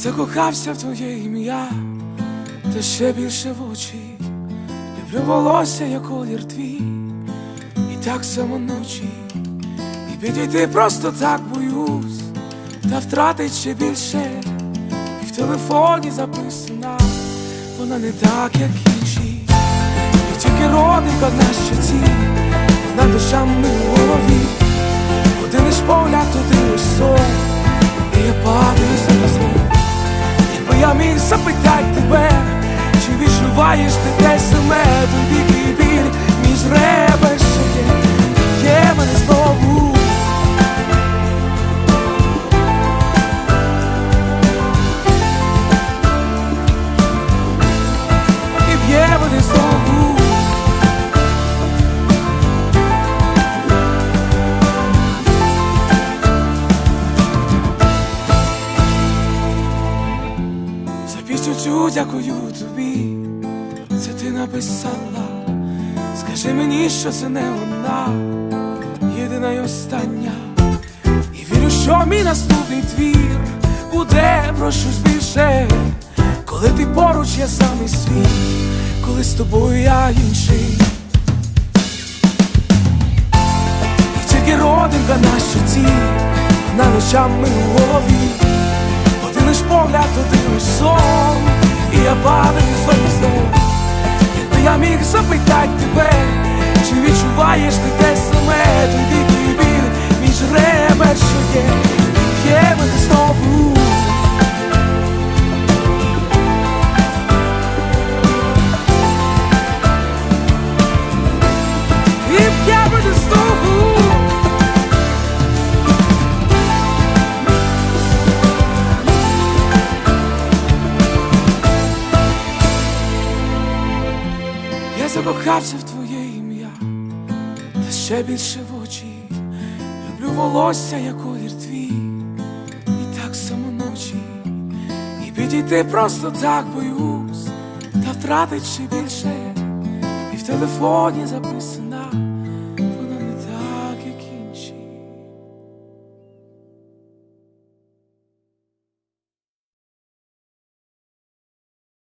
закохався в твоє ім'я, та ще більше в очі. Люблю волосся, як колір твій, і так само ночі. І підійти просто так боюсь, та втратить ще більше. І в телефоні записана, вона не так, як інші. І тільки родинка на щоці, вона душами у голові. Один лиш погляд, один лиш сон, Якби я тебе, чи відчуваєш ти те саме, той біль Цю дякую тобі, це ти написала. Скажи мені, що це не вона, єдина й остання. І вірю, що мій наступний твір буде про щось більше, коли ти поруч, я самий свій, коли з тобою я інший. І тільки родинка на щоці, вона ночами у голові. Погляд, один лиш сон, і я падаю знову. Якби я міг запитати тебе, чи відчуваєш закохався в твоє ім'я, та ще більше в очі. Люблю волосся, як колір твій, і так само ночі. І підійти просто так боюсь, та втратить ще більше. І в телефоні записана